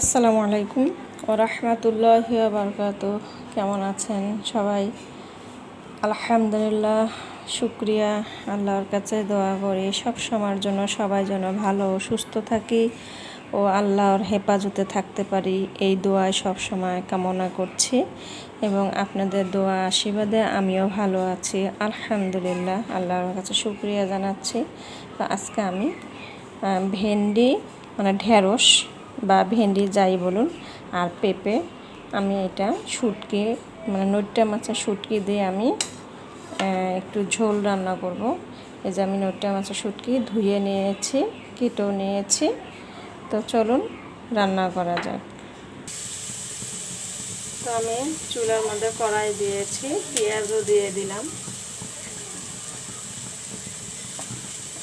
আসসালামু আলাইকুম ও রহমতুল্লাহ বারকাত কেমন আছেন সবাই? আলহামদুলিল্লাহ, শুক্রিয়া। আল্লাহর কাছে দোয়া করি। সব সময়ের জন্য সবাই যেন ভালো সুস্থ থাকি ও আল্লাহর হেফাজতে থাকতে পারি। এই দোয়ায় সব সময় কামনা করছি এবং আপনাদের দোয়া আশীর্বাদে আমিও ভালো আছি। আলহামদুলিল্লাহ, আল্লাহর কাছে শুক্রিয়া জানাচ্ছি। তো আজকে আমি ভেন্ডি মানে ঢেঁড়স বা ভেন্ডি যাই বলুন আর পেঁপে, আমি এটা শুটকি মানে নৈট্টা মাছের শুটকি দিয়ে আমি একটু ঝোল রান্না করব। এই যে আমি নৈট্টা মাছের শুটকি ধুয়ে নিয়েছি, কেটেও নিয়েছি। তো চলুন রান্না করা যাক। তো আমি চুলার মধ্যে কড়াই দিয়েছি, পেঁয়াজও দিয়ে দিলাম।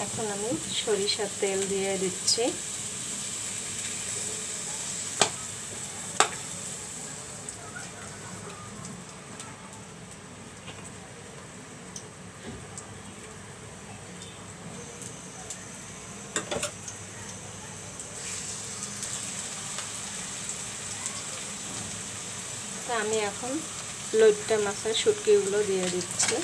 এখন আমি সরিষার তেল দিয়ে দিচ্ছি। আমি এখন লইট্টা মাছের শুটকিগুলো দিয়ে দিচ্ছি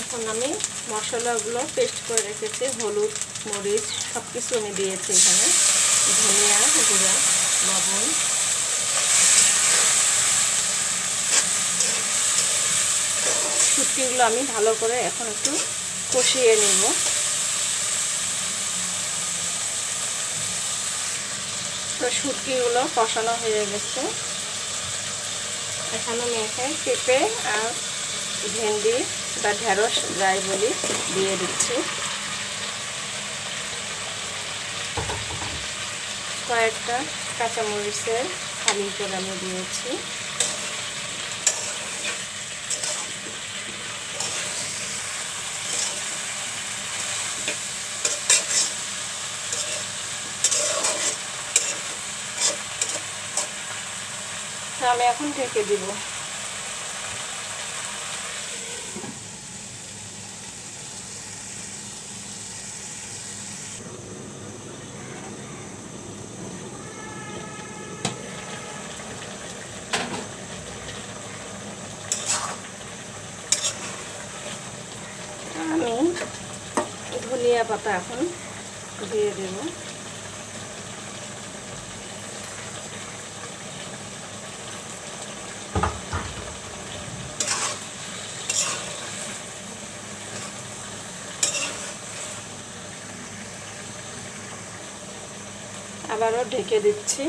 এখন আমি মশলাগুলো পেস্ট করে রেখেছি, হলুদ, মরিচ সব কিছু আমি দিয়েছি এখানে। ধনিয়া, গুঁড়া, লবণ। শুটকিগুলো আমি ভালো করে এখন একটু কষিয়ে নিব। তো শুটকিগুলো কষানো হয়ে গেছে। এখানে আমি এখানে পেঁপে আর ভেন্ডি বা ঢেঁড়স যাই বলি, দিয়ে দিচ্ছি। কয়েকটা কাঁচামরিচের খালি করে আমি দিয়েছি। আমি এখন ঢেকে দিব আমি ধনিয়া পাতা এখন দিয়ে দেব। আবারও ঢেকে দিচ্ছি।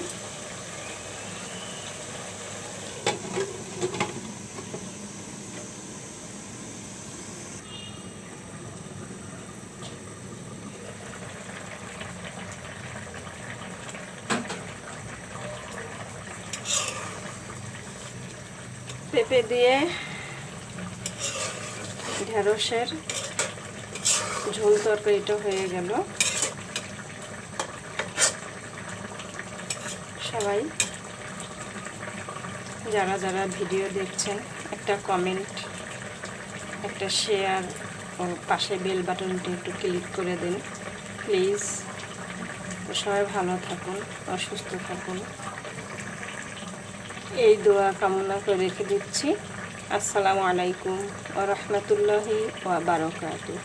পেঁপে দিয়ে ঢেঁড়সের ঝোল তরকারিটা হয়ে গেল। সবাই যারা যারা ভিডিও দেখছেন, একটা কমেন্ট একটা শেয়ার ও পাশে বেল বাটনটি একটু ক্লিক করে দিন। প্লিজ সবাই ভালো থাকুন, অসুস্থ থাকুন। এই দোয়া কামনা করে রেখে দিচ্ছি। আসসালামু আলাইকুম ও রহমতুল্লাহি ওয়া বারকাতুহ।